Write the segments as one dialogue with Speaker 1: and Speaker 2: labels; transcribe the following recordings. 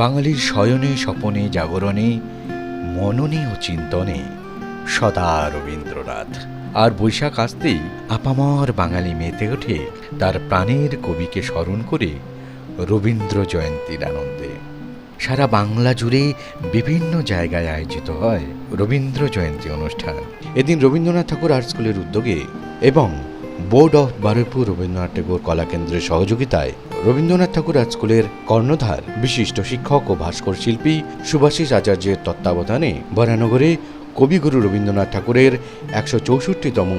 Speaker 1: বাঙালির শয়নে, স্বপনে, জাগরণে, মননে ও চিন্তনে সদা রবীন্দ্রনাথ। আর বৈশাখ আসতেই আপামর বাঙালি মেতে ওঠে তার প্রাণের কবিকে স্মরণ করে রবীন্দ্র জয়ন্তীর আনন্দে। সারা বাংলা জুড়ে বিভিন্ন জায়গায় আয়োজিত হয় রবীন্দ্র জয়ন্তী অনুষ্ঠান। এদিন রবীন্দ্রনাথ ঠাকুর আর্ট স্কুলের উদ্যোগে এবং বোর্ড অফ বারুইপুর রবীন্দ্রনাথ ঠাকুর কলাকেন্দ্রের সহযোগিতায় রবীন্দ্রনাথ ঠাকুর স্কুলের কর্ণধার, বিশিষ্ট শিক্ষক ও ভাস্কর শিল্পী সুভাষিস আচার্যের তত্ত্বাবধানে বরানগরে কবিগুরু রবীন্দ্রনাথ ঠাকুরের একশো চৌষট্টিতম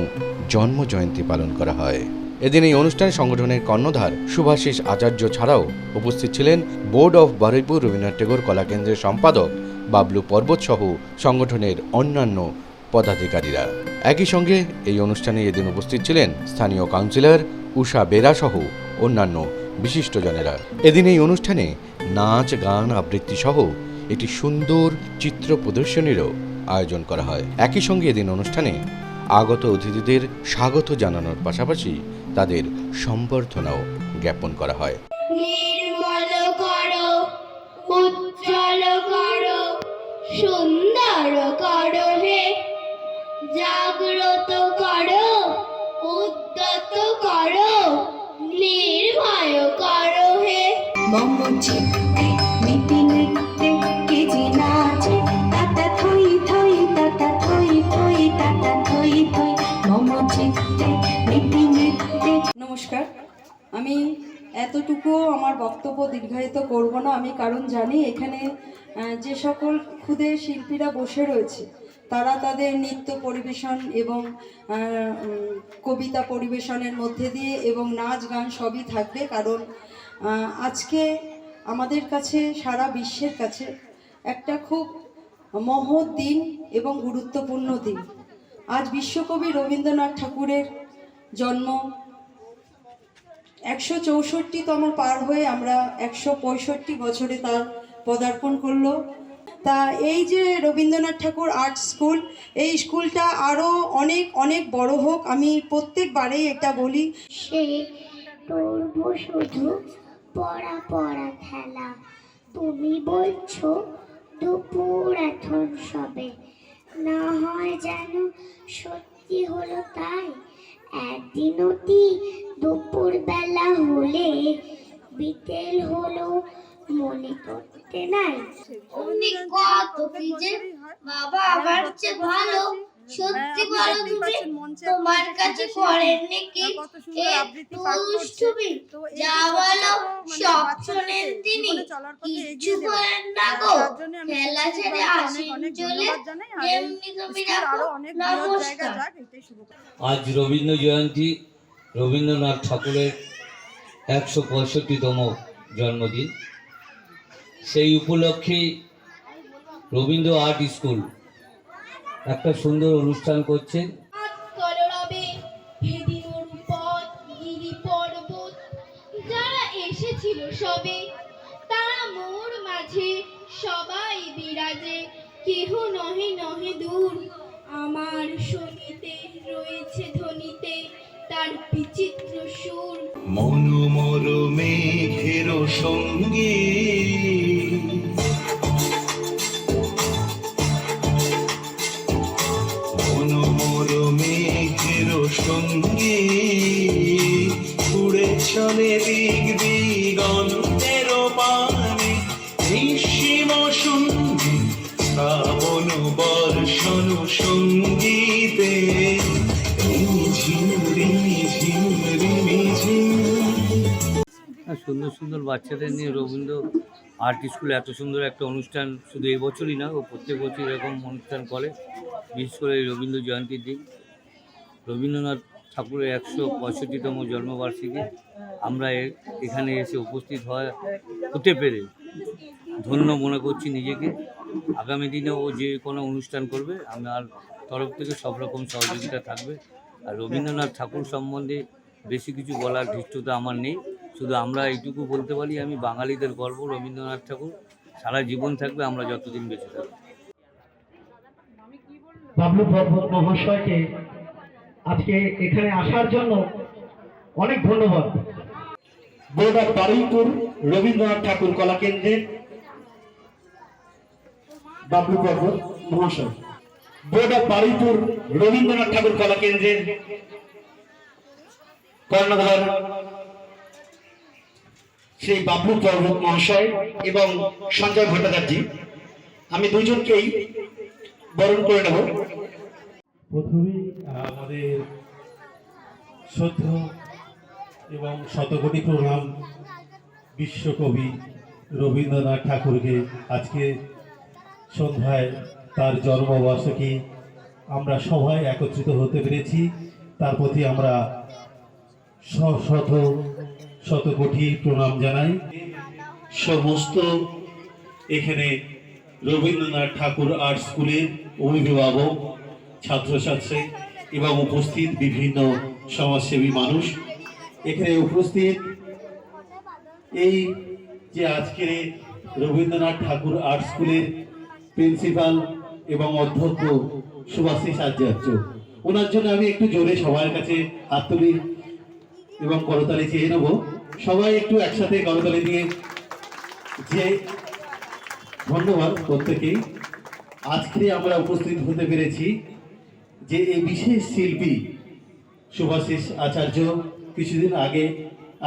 Speaker 1: জন্ম জয়ন্তী পালন করা হয়। এদিন এই অনুষ্ঠানে সংগঠনের কর্ণধার সুভাষিস আচার্য ছাড়াও উপস্থিত ছিলেন বোর্ড অফ বারুইপুর রবীন্দ্রনাথ ঠাকুর কলাকেন্দ্রের সম্পাদক বাবলু পর্বত সহ সংগঠনের অন্যান্য পদাধিকারীরা। একই সঙ্গে এই অনুষ্ঠানে এদিন উপস্থিত ছিলেন স্থানীয় কাউন্সিলর উষা বেরা সহ অন্যান্য বিশিষ্টজনেরা। এদিন এই অনুষ্ঠানে নাচ, গান, আবৃত্তি সহ একটি সুন্দর চিত্র প্রদর্শনীরও আয়োজন করা হয়। একই সঙ্গে এদিন অনুষ্ঠানে আগত অতিথিদের স্বাগত জানানোর পাশাপাশি তাদের সম্বর্ধনাও জ্ঞাপন করা হয়।
Speaker 2: উজ্জ্বল সুন্দর করো
Speaker 3: নমস্কার। আমি এতটুকু আমার বক্তব্য দীর্ঘায়িত করব না। আমি কারণ জানি এখানে যে সকল ক্ষুদে শিল্পীরা বসে রয়েছে, তারা তাদের নৃত্য পরিবেশন এবং কবিতা পরিবেশনের মধ্যে দিয়ে এবং নাচ, গান সবই থাকবে। কারণ আজকে আমাদের কাছে, সারা বিশ্বের কাছে একটা খুব মহৎ দিন এবং গুরুত্বপূর্ণ দিন। আজ বিশ্বকবি রবীন্দ্রনাথ ঠাকুরের জন্ম একশো চৌষট্টিতম পার হয়ে আমরা একশো পঁয়ষট্টি বছরে তার পদার্পণ করল। তা এই যে রবীন্দ্রনাথ ঠাকুর আর্ট স্কুল, এই স্কুলটা আরও অনেক অনেক বড় হোক, আমি প্রত্যেকবারেই এটা বলি।
Speaker 2: সে শুধু পড়া পড়া খেলা। তুমি বলছো দুপুর এখন সবে। না হয় যেন সত্যি হলো তাই। একদিন অতি দুপুর বেলা হলে বিকেল হলো মনে করতে নাই। অমনি কত কি যে বাবা চেয়ে ভালো, সত্যি বলো তুমি? তোমার কাছে করেন নাকি একটু দুষ্টুমি? যা বলো সব শোনেন তিনি না গো। খেলা ছেড়ে আসেন চলে। এমনি তুমি রাখো। নমস্কার।
Speaker 4: আজ রবীন্দ্র জয়ন্তী রবীন্দ্রনাথ ঠাকুরের একশো পঁয়ষট্টিতম জন্মদিন। সেই উপলক্ষেই রবীন্দ্র আর্ট স্কুল একটা সুন্দর অনুষ্ঠান করছে
Speaker 2: সবে। তারা মোর মাঝে সবাই বিরাজে, কেহ নহে নহে দূর। আমার শনিতে রয়েছে ধ্বনিতে তার বিচিত্র সুর।
Speaker 5: মনোমর মেঘের সঙ্গে সঙ্গে উড়ে চলে সঙ্গীতে
Speaker 4: সুন্দর সুন্দর বাচ্চাদের নিয়ে রবীন্দ্র আর্ট স্কুলে এত সুন্দর একটা অনুষ্ঠান শুধু এই বছরই না, ও প্রত্যেক বছর এরকম অনুষ্ঠান করে, বিশেষ করে এই রবীন্দ্র জয়ন্তীর দিন। রবীন্দ্রনাথ ঠাকুরের একশো পঁয়ষট্টিতম জন্মবার্ষিকী, আমরা এখানে এসে উপস্থিত হয় হতে পেরে ধন্য মনে করছি নিজেকে। আগামী দিনে ও যে কোনো অনুষ্ঠান করবে আমার তরফ থেকে সব রকম সহযোগিতা থাকবে। আর রবীন্দ্রনাথ ঠাকুর সম্বন্ধে বেশি কিছু বলার ধৃষ্টতা আমার নেই। শুধু আমরা এইটুকু বলতে পারি আমি বাঙালিদের গর্ব রবীন্দ্রনাথ ঠাকুর সারা জীবন থাকবে আমরা যতদিন বেঁচে থাকব।
Speaker 6: বাবলু পর্বত মহাশয়কে আজকে এখানে আসার জন্য অনেক ধন্যবাদ। বোর্ড অফ বারুইপুর রবীন্দ্রনাথ ঠাকুর কলা কেন্দ্রের বাবলু পর্বত মহাশয় বোর্ড বারুইপুর রবীন্দ্রনাথ ঠাকুর কলা কেন্দ্রের কর্ণধার শ্রী বাবলু পর্বত মহাশয় এবং সঞ্জয় ভট্টাচার্য। আমি দুজনকেই বরণ করে নেব।
Speaker 7: প্রথমেই আমাদের শ্রদ্ধ এবং শতকোটি প্রণাম বিশ্বকবি রবীন্দ্রনাথ ঠাকুরকে আজকে সন্ধ্যায় তার জন্মবার্ষিকী আমরা সবাই একত্রিত হতে পেরেছি। তার প্রতি আমরা শত শত কোটি প্রণাম জানাই। সমস্ত এখানে রবীন্দ্রনাথ ঠাকুর আর্ট স্কুলের অভিভাবক, ছাত্রছাত্রী এবং উপস্থিত বিভিন্ন সমাজসেবী মানুষ এখানে উপস্থিত। এই যে আজকের রবীন্দ্রনাথ ঠাকুর আর্ট স্কুলের প্রিন্সিপাল এবং অধ্যক্ষ সুভাষিস আচার্য ওনার জন্য আমি একটু জোরে সবার কাছে হাত তুলি এবং করতালি চেয়ে নেব। সবাই একটু একসাথে করতালি দিয়ে যে ধন্যবাদ প্রত্যেকেই। আজকে আমরা উপস্থিত হতে পেরেছি যে এই বিশেষ শিল্পী সুভাষিস আচার্য কিছুদিন আগে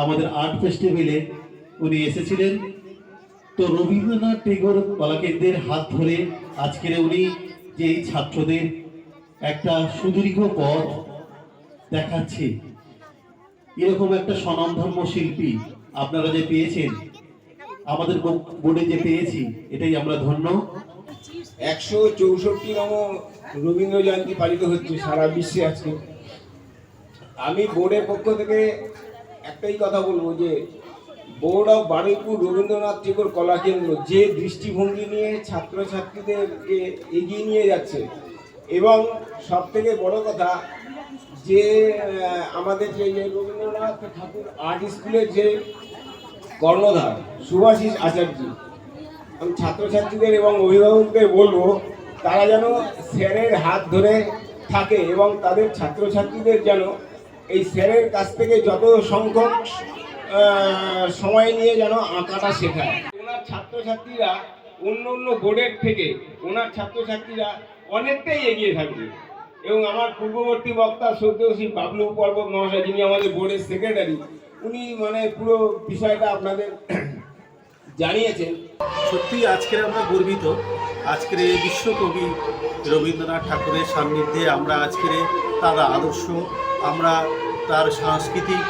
Speaker 7: আমাদের আর্ট ফেস্টিভ্যালে উনি এসেছিলেন। তো রবীন্দ্রনাথ টেগোর কলাকেন্দ্রের হাত ধরে আজকের উনি যে ছাত্রদের একটা সুদীর্ঘ পথ দেখাচ্ছে। এরকম একটা স্বনামধর্ম শিল্পী আপনারা যে পেয়েছেন, আমাদের বোর্ডে যে পেয়েছি, এটাই আমরা ধন্য।
Speaker 8: একশো চৌষট্টিতম রবীন্দ্র জয়ন্তী পালিত হচ্ছে সারা বিশ্বে আজকে। আমি বোর্ডের পক্ষ থেকে একটাই কথা বলব যে বোর্ড অফ বারুইপুর রবীন্দ্রনাথ ঠাকুর কলা কেন্দ্র যে দৃষ্টিভঙ্গি নিয়ে ছাত্রছাত্রীদেরকে এগিয়ে নিয়ে যাচ্ছে, এবং সব থেকে বড় কথা যে আমাদের যে রবীন্দ্রনাথ ঠাকুর আর্ট স্কুলের যে কর্ণধার সুভাষিস আচার্য, আমি ছাত্রছাত্রীদের এবং অভিভাবকদের বলব, তারা যেন স্যারের হাত ধরে থাকে এবং তাদের ছাত্রছাত্রীদের যেন এই স্যারের কাছ থেকে যত সংখ্যক সময় নিয়ে যেন আঁকাটা শেখায়। ওনার ছাত্রছাত্রীরা অন্য অন্য বোর্ডের থেকে ওনার ছাত্রছাত্রীরা অনেকটাই এগিয়ে থাকবে। এবং আমার পূর্ববর্তী বক্তা শ্রী বাবলু পর্বত মহাশয়, যিনি আমাদের বোর্ডের সেক্রেটারি উনি মানে পুরো বিষয়টা আপনাদের জানিয়েছেন।
Speaker 7: সত্যি আজকের আমরা গর্বিত। আজকের এই বিশ্বকবি রবীন্দ্রনাথ ঠাকুরের সান্নিধ্যে আমরা আজকের তার আদর্শ, আমরা তার সাংস্কৃতিক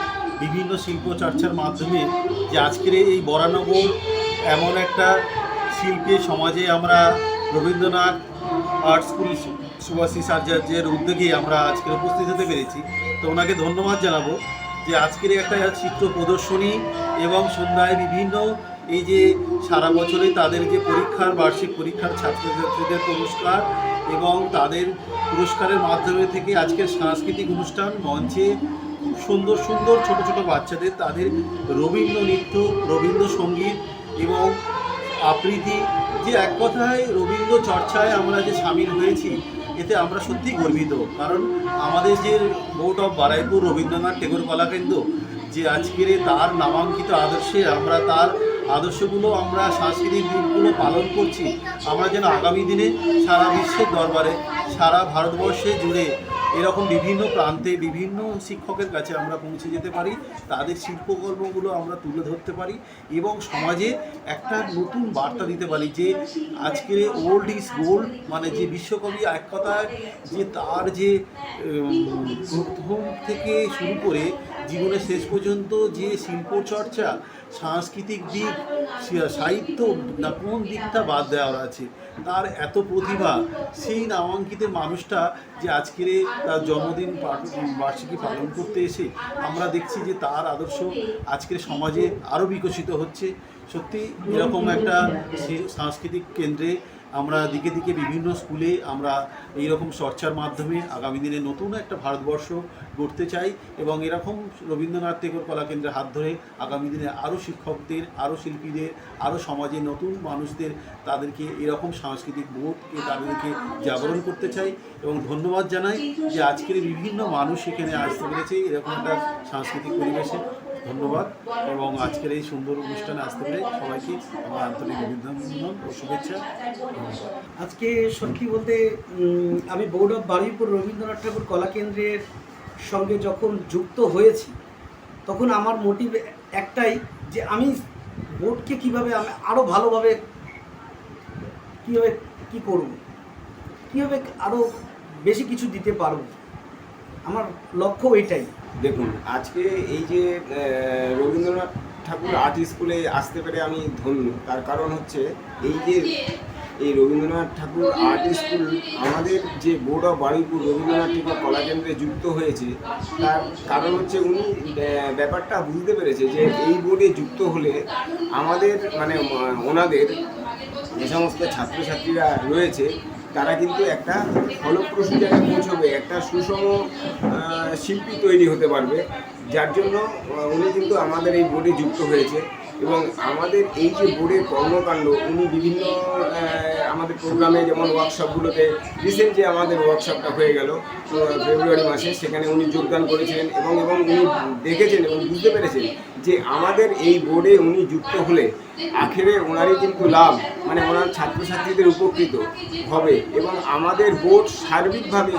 Speaker 7: বিভিন্ন শিল্প চর্চার মাধ্যমে যে আজকের এই বরানগর এমন একটা শিল্পী সমাজে আমরা রবীন্দ্রনাথ আর্ট স্কুল সুভাষিস আচার্যের উদ্যোগে আমরা আজকে উপস্থিত হতে পেরেছি। তো ওনাকে ধন্যবাদ জানাব যে আজকের একটা চিত্র প্রদর্শনী এবং সন্ধ্যায় বিভিন্ন এই যে সারা বছরে তাদের যে পরীক্ষার, বার্ষিক পরীক্ষার ছাত্রছাত্রীদের পুরস্কার এবং তাদের পুরস্কারের মাধ্যমে থেকে আজকের সাংস্কৃতিক অনুষ্ঠান মঞ্চে খুব সুন্দর সুন্দর ছোট ছোট বাচ্চাদের তাদের রবীন্দ্র নৃত্য, রবীন্দ্রসঙ্গীত এবং আবৃত্তি। যে এক কথায় রবীন্দ্র চর্চায় আমরা যে সামিল হয়েছি, এতে আমরা সত্যি গর্বিত। কারণ আমাদের যে বোর্ড অফ বারাইপুর রবীন্দ্রনাথ টেগোর কলাকেন্দ্র, যে আজকের তার নামাঙ্কিত আদর্শে আমরা তার আদর্শগুলো আমরা সাংস্কৃতিক দিকগুলো পালন করছি, আমরা যেন আগামী দিনে সারা বিশ্বের দরবারে, সারা ভারতবর্ষে জুড়ে এরকম বিভিন্ন প্রান্তে বিভিন্ন শিক্ষকের কাছে আমরা পৌঁছে যেতে পারি, তাদের শিল্পকর্মগুলো আমরা তুলে ধরতে পারি এবং সমাজে একটা নতুন বার্তা দিতে পারি যে আজকের ওল্ড ইজ গোল্ড মানে যে বিশ্বকবি এক কথায় যে তার যে প্রথম থেকে শুরু করে জীবনের শেষ পর্যন্ত যে শিল্প চর্চা সাংস্কৃতিক দিক সাহিত্য না, কোন দিকটা বাদ দেওয়া আছে? তার এত প্রতিভা, সেই নামাঙ্কিত মানুষটা যে আজকের তার জন্মদিন বার্ষিকী পালন করতে এসে আমরা দেখছি যে তার আদর্শ আজকের সমাজে আরও বিকশিত হচ্ছে। সত্যি এরকম একটা সাংস্কৃতিক কেন্দ্রে আমরা দিকে দিকে বিভিন্ন স্কুলে আমরা এই রকম চর্চার মাধ্যমে আগামী দিনে নতুন একটা ভারতবর্ষ গড়তে চাই এবং এরকম রবীন্দ্রনাথ টেগোর কলা কেন্দ্রের হাত ধরে আগামী দিনে আরও শিক্ষকদের, আরও শিল্পীদের, আরও সমাজে নতুন মানুষদের তাদেরকে এরকম সাংস্কৃতিক বোধকে তাদেরকে জাগরণ করতে চাই এবং ধন্যবাদ জানাই যে আজকের বিভিন্ন মানুষ এখানে আসতে পেরেছে এরকম একটা সাংস্কৃতিক পরিবেশে। ধন্যবাদ এবং আজকের এই সুন্দর অনুষ্ঠানে আসতে পেরে সবাইকে আমার আন্তরিক অভিনন্দন ও শুভেচ্ছা।
Speaker 9: আজকে সত্যি বলতে আমি বোর্ড অফ বারুইপুর রবীন্দ্রনাথ ঠাকুর কলা কেন্দ্রের সঙ্গে যখন যুক্ত হয়েছি, তখন আমার মোটিভ একটাই যে আমি বোর্ডকে কীভাবে আমি আরও ভালোভাবে কীভাবে কী করব, কীভাবে আরও বেশি কিছু দিতে পারব, আমার লক্ষ্য এটাই
Speaker 8: দেখুন আজকে এই যে রবীন্দ্রনাথ ঠাকুর আর্ট স্কুলে আসতে পেরে আমি ধন্য। তার কারণ হচ্ছে এই যে এই রবীন্দ্রনাথ ঠাকুর আর্ট স্কুল আমাদের যে বোর্ড অফ বারুইপুর রবীন্দ্রনাথ ঠাকুর কলা কেন্দ্রে যুক্ত হয়েছে তার কারণ হচ্ছে উনি ব্যাপারটা বুঝতে পেরেছে যে এই বোর্ডে যুক্ত হলে আমাদের মানে ওনাদের যে সমস্ত ছাত্রছাত্রীরা রয়েছে তারা কিন্তু একটা ফলপ্রসূ জায়গায় পৌঁছবে, একটা সুষম শিল্পী তৈরি হতে পারবে। যার জন্য উনি কিন্তু আমাদের এই বোর্ডে যুক্ত হয়েছে এবং আমাদের এই যে বোর্ডের কর্মকাণ্ড, উনি বিভিন্ন আমাদের প্রোগ্রামে যেমন ওয়ার্কশপগুলোতে রিসেন্ট যে আমাদের ওয়ার্কশপটা হয়ে গেল ফেব্রুয়ারি মাসে সেখানে উনি যোগদান করেছিলেন এবং এবং উনি দেখেছেন এবং বুঝতে পেরেছেন যে আমাদের এই বোর্ডে উনি যুক্ত হলে আখেরে ওনারই কিন্তু লাভ মানে ওনার ছাত্রছাত্রীদের উপকৃত হবে এবং আমাদের বোর্ড সার্বিকভাবে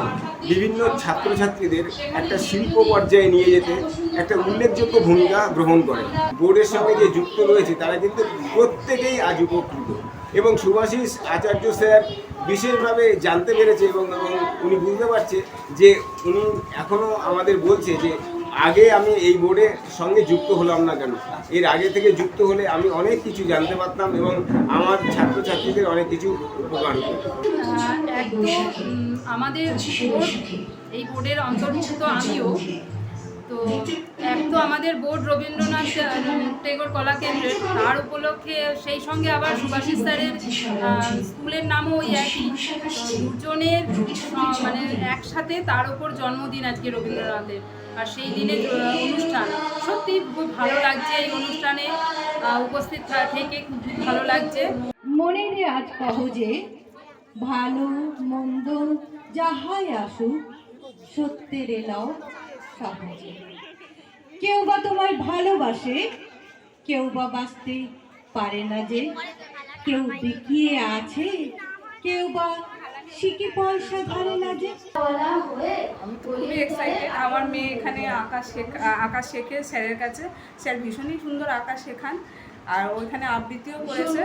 Speaker 8: বিভিন্ন ছাত্রছাত্রীদের একটা শিল্প পর্যায়ে নিয়ে যেতে একটা উল্লেখযোগ্য ভূমিকা গ্রহণ করে। বোর্ডের সঙ্গে যে যুক্ত রয়েছে তারা কিন্তু প্রত্যেকেই আজ উপকৃত। এবং সুভাষিস আচার্য স্যার বিশেষভাবে জানতে পেরেছে এবং উনি বুঝতে পারছে যে উনি এখনও আমাদের বলছে যে আগে আমি এই বোর্ডের সঙ্গে যুক্ত হলাম না কেন। এর আগে থেকে যুক্ত হলে আমি অনেক কিছু জানতে পারতাম এবং আমার ছাত্রছাত্রীদের অনেক কিছু উপকার হতো।
Speaker 10: আমাদের এই বোর্ডের অন্তর্ভুক্ত আমিও তো এক তো আমাদের বোর্ড রবীন্দ্রনাথ টেগোর কলা কেন্দ্রের তার উপলক্ষে সেই সঙ্গে আবার সুভাষিস স্যারের স্কুলের নামও ওই একই। দুজনের মানে একসাথে তার উপর জন্মদিন আজকে রবীন্দ্রনাথের। আর সেই দিনের অনুষ্ঠান। সত্যি খুব ভালো লাগছে এই অনুষ্ঠানে উপস্থিত থেকে খুব ভালো লাগছে।
Speaker 11: মনের আজ যে, ভালো, মন্দ, যাহাই আসুক, সত্যের এলাও কেউ বা তোমায় ভালোবাসে, কেউ বা বাঁচতে পারে না যে। কেউ বিকিয়ে আছে, কেউ বা শিখে পয়সা ধরে না যে।
Speaker 10: আমার মেয়ে এখানে আঁকা শেখা আঁকা শেখে স্যারের কাছে। স্যার ভীষণই সুন্দর আঁকা শেখান। আর ওইখানে আবৃত্তিও করেছে।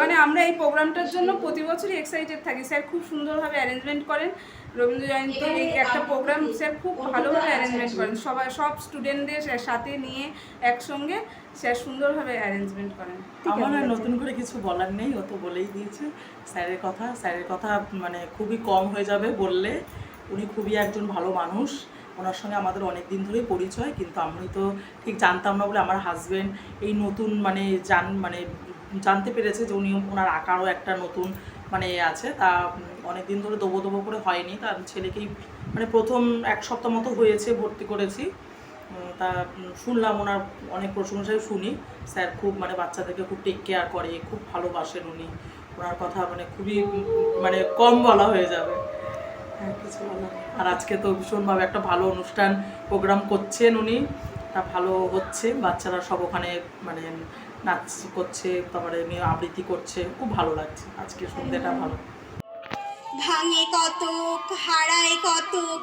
Speaker 10: মানে আমরা এই প্রোগ্রামটার জন্য প্রতি বছরই এক্সাইটেড থাকি। স্যার খুব সুন্দরভাবে অ্যারেঞ্জমেন্ট করেন। রবীন্দ্র জয়ন্তী এই একটা প্রোগ্রাম স্যার খুব ভালোভাবে অ্যারেঞ্জমেন্ট করেন। সবাই সব স্টুডেন্টদের সাথে নিয়ে একসঙ্গে স্যার সুন্দরভাবে অ্যারেঞ্জমেন্ট করেন।
Speaker 12: আমার আর নতুন করে কিছু বলার নেই। ও তো বলেই দিয়েছে স্যারের কথা। স্যারের কথা মানে খুবই কম হয়ে যাবে বললে। উনি খুবই একজন ভালো মানুষ। ওনার সঙ্গে আমাদের অনেক দিন ধরেই পরিচয়, কিন্তু আমি তো ঠিক জানতাম না বলে আমার হাজব্যান্ড এই নতুন মানে জান মানে জানতে পেরেছে যে উনি ওনার আঁকারও একটা নতুন মানে আছে। তা অনেক দিন ধরে দোবো দোবো করে হয়নি। তার ছেলেকেই মানে প্রথম এক সপ্তাহ মতো হয়েছে, ভর্তি করেছি। তা শুনলাম ওনার অনেক প্রশংসাই শুনি। স্যার খুব মানে বাচ্চাদেরকে খুব টেক কেয়ার করে, খুব ভালোবাসেন উনি। ওনার কথা মানে খুবই মানে কম বলা হয়ে যাবে হ্যাঁ কিছু বলার নেই। আর আজকে তো ভীষণভাবে একটা ভালো অনুষ্ঠান প্রোগ্রাম করছেন উনি। তা ভালো হচ্ছে, বাচ্চারা সব ওখানে মানে নাচ করছে, তারপরে এমনি আবৃত্তি করছে, খুব ভালো লাগছে। আজকে সন্ধ্যেটা ভালো।
Speaker 2: ভাঙে কতক, হারায় কতক,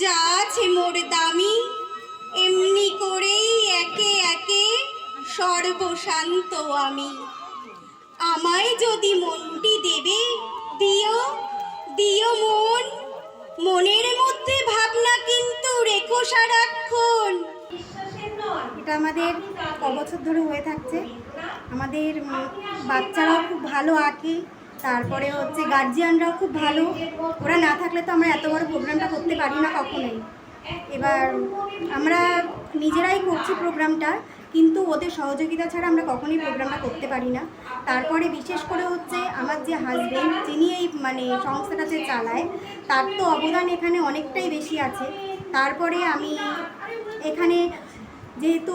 Speaker 2: যা আছে মোর দামি, এমনি করেই একে একে সর্বশান্ত আমি। আমায় যদি মনটি দেবে, দিও সারাক্ষণ
Speaker 13: এটা আমাদের ক বছর ধরে হয়ে থাকছে। আমাদের বাচ্চারাও খুব ভালো আঁকে। তারপরে হচ্ছে গার্জিয়ানরাও খুব ভালো। ওরা না থাকলে তো আমরা এত বড় প্রোগ্রামটা করতে পারি না কখনোই। এবার আমরা নিজেরাই করছি প্রোগ্রামটা কিন্তু ওদের সহযোগিতা ছাড়া আমরা কখনোই প্রোগ্রামটা করতে পারি না। তারপরে বিশেষ করে হচ্ছে আমার যে হাজবেন্ড যিনি এই মানে সংস্থাটা যে চালায় তার তো অবদান এখানে অনেকটাই বেশি আছে। তারপরে আমি এখানে যেহেতু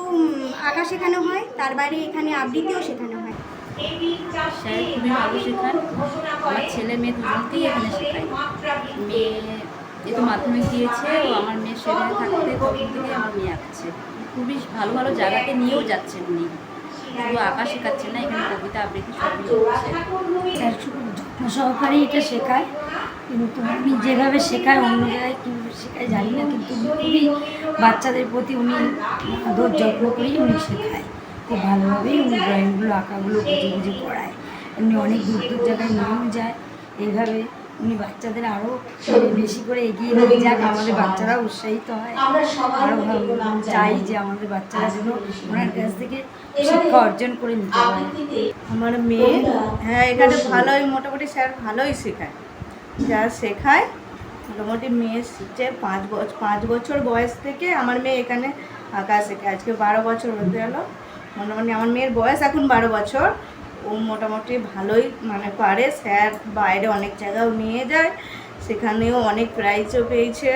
Speaker 13: আঁকা শেখানো হয় তার বাইরে এখানে আবৃত্তিও শেখানো হয়।
Speaker 10: স্যার খুবই ভালো শেখান। আমার ছেলে মেয়ে দুজনকেই এখানে শেখায়। মেয়ে যেহেতু মাধ্যমিক দিয়েছে ও আমার মেয়ে সেখানে থাকতে তখন থেকে আমার মেয়ে আঁকছে।
Speaker 14: খুবই ভালো ভালো জায়গাতে নিয়েও যাচ্ছেন উনি। শুধু আঁকা শেখাচ্ছেন না এখানে কবিতা আবৃত্তি সবই হচ্ছে
Speaker 15: সহকারে এটা শেখায়। কিন্তু আমি যেভাবে শেখাই অন্য জায়গায় কীভাবে শেখাই জানি না কিন্তু খুবই বাচ্চাদের প্রতি উনি আদর যত্ন করেই উনি শেখায়। খুব ভালোভাবেই উনি ড্রয়িংগুলো আঁকাগুলো বুঝে বুঝে পড়ায় এমনি অনেক দূর দূর জায়গায় নিয়েও যায়। এইভাবে উনি বাচ্চাদের আরও বেশি করে এগিয়ে নিয়ে যাক আমাদের বাচ্চারা উৎসাহিত হয়। আরও চাই যে আমাদের বাচ্চারা যেন ওনার কাছ থেকে শিক্ষা অর্জন করে নিতে পারে।
Speaker 16: আমার মেয়ে হ্যাঁ এখানে ভালোই মোটামুটি স্যার ভালোই শেখায়। যা শেখায়। মোটামুটি মেয়ে শিখছে পাঁচ বছর পাঁচ বছর বয়স থেকে আমার মেয়ে এখানে আঁকা শেখে আজকে বারো বছর হতে গেলো। মোটামুটি আমার মেয়ের বয়স এখন বারো বছর। ও মোটামুটি ভালোই মানে পারে। স্যার বাইরে অনেক জায়গাও নিয়ে যায়। সেখানেও অনেক প্রাইজও পেয়েছে।